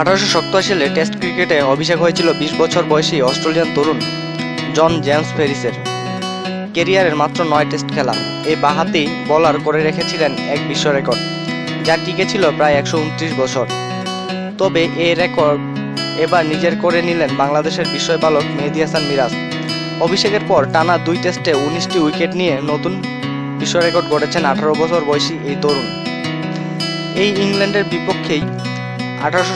আঠারোশো সপ্তাশি সালে টেস্ট ক্রিকেটে অভিষেক হয়েছিল বিশ বছর বয়সী অস্ট্রেলিয়ান তরুণ জন জেমস ফেরিসের কেরিয়ারের মাত্র নয় টেস্ট খেলা। এই বাহাতেই বলার করে রেখেছিলেন এক বিশ্ব রেকর্ড, যা টিকেছিল প্রায় একশো উনত্রিশ বছর। তবে এই রেকর্ড এবার নিজের করে নিলেন বাংলাদেশের বিস্ময় বালক মেহেদি হাসান মিরাজ। অভিষেকের পর টানা দুই টেস্টে উনিশটি উইকেট নিয়ে নতুন বিশ্ব রেকর্ড গড়েছেন আঠারো বছর বয়সী এই তরুণ। এই ইংল্যান্ডের বিপক্ষেই আঠারোশো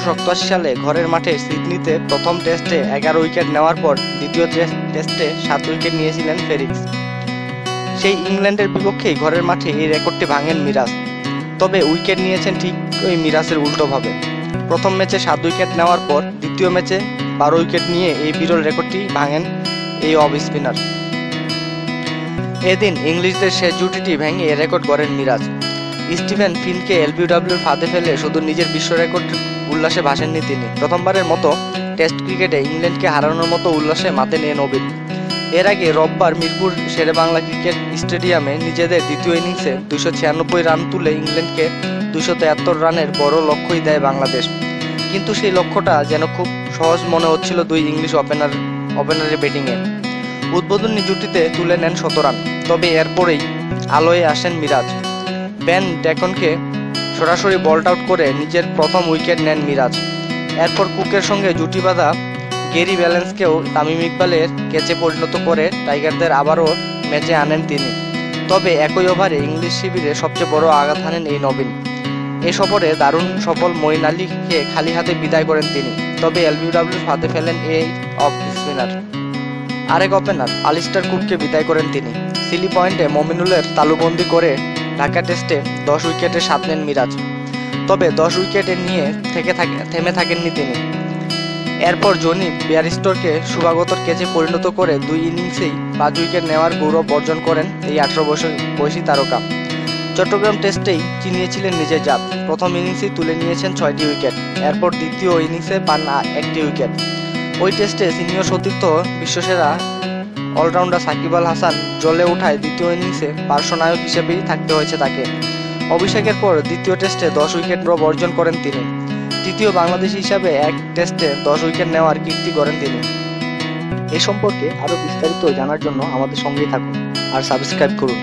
সালে ঘরের মাঠে সিডনিতে প্রথম টেস্টে এগারো উইকেট নেওয়ার পর দ্বিতীয় টেস্টে সাত উইকেট নিয়েছিলেন ফেরিক্স। সেই ইংল্যান্ডের বিপক্ষেই ঘরের মাঠে এই রেকর্ডটি ভাঙেন মিরাজ। তবে উইকেট নিয়েছেন ঠিক ওই মিরাজের উল্টোভাবে। প্রথম ম্যাচে সাত উইকেট নেওয়ার পর দ্বিতীয় ম্যাচে বারো উইকেট নিয়ে এই বিরল রেকর্ডটি ভাঙেন এই অফ স্পিনার। এদিন ইংলিশদের শেষ জুটিটি ভেঙে রেকর্ড গড়েন মিরাজ। স্টিভেন ফিনকে এলবিডব্লিউর ফাঁদে ফেলে শুধু নিজের বিশ্ব রেকর্ড উল্লাসে ভাসেননি তিনি। প্রথমবারের মতো টেস্ট ক্রিকেটে ইংল্যান্ডকে হারানোর মতো উল্লাসে মাতে নিয়ে নবীন এর আগে রোববার মিরপুর শেরেবাংলা ক্রিকেট স্টেডিয়ামে নিজেদের দ্বিতীয় ইনিংসে দুশো ছিয়ানব্বই রান তুলে ইংল্যান্ডকে দুশো তেয়াত্তর রানের বড় লক্ষ্যই দেয় বাংলাদেশ। কিন্তু সেই লক্ষ্যটা যেন খুব সহজ মনে হচ্ছিল দুই ইংলিশ ওপেনার ওপেনারের ব্যাটিংয়ে উদ্বোধনী জুটিতে তুলে নেন শত রান তবে এরপরেই আলোয় আসেন মিরাজ। বেন ডেকনকে সরাসরি বল্ট আউট করে নিজের প্রথম উইকেট নেন মিরাজ। এরপর কুকের সঙ্গে জুটি বাঁধা গেরি ব্যালেন্সকেও তামিম ইকবালের ক্যাচে পরিণত করে টাইগারদের আবারও ম্যাচে আনেন তিনি। তবে একই ওভারে ইংলিশ শিবিরে সবচেয়ে বড় আঘাত হানেন এই নবীন। এ সফরে দারুণ সফল মঈন আলীকে খালি হাতে বিদায় করেন তিনি। তবে এলবিডব্লিউর হাতে ফেলেন এই অফ স্পিনার। আরেক ওপেনার আলিস্টার কুককে বিদায় করেন তিনি। সিলি পয়েন্টে মমিনুলের তালুবন্দি করে ঢাকা টেস্টে দশ উইকেটে সাত নেন মিরাজ। তবে দশ উইকেটে নিয়ে থেকে থাকে, থেমে থাকেননি তিনি। এরপর জনি বিয়ারিস্টরকে শুভাগতর ক্যাচে পরিণত করে দুই ইনিংসেই পাঁচ উইকেট নেওয়ার গৌরব অর্জন করেন এই আঠারো বছর বয়সী তারকা। চট্টগ্রাম টেস্টেই চিনিয়েছিলেন নিজের জাত। প্রথম ইনিংসেই তুলে নিয়েছেন ছয়টি উইকেট। এরপর দ্বিতীয় ইনিংসে পান একটি উইকেট। ওই টেস্টে সিনিয়র সতীর্থ বিশ্বসেরা অলরাউন্ডার সাকিব আল হাসান জ্বলে ওঠায় দ্বিতীয় ইনিংসে পার্শ্বনায়ক হিসেবেই থাকতে হয়েছে তাকে। অভিষেকের পর দ্বিতীয় টেস্টে দশ উইকেট ড্রপ অর্জন করেন তিনি। তৃতীয় বাংলাদেশি হিসাবে এক টেস্টে দশ উইকেট নেওয়ার কীর্তি করেন তিনি। এ সম্পর্কে আরও বিস্তারিত জানার জন্য আমাদের সঙ্গেই থাকুন আর সাবস্ক্রাইব করুন।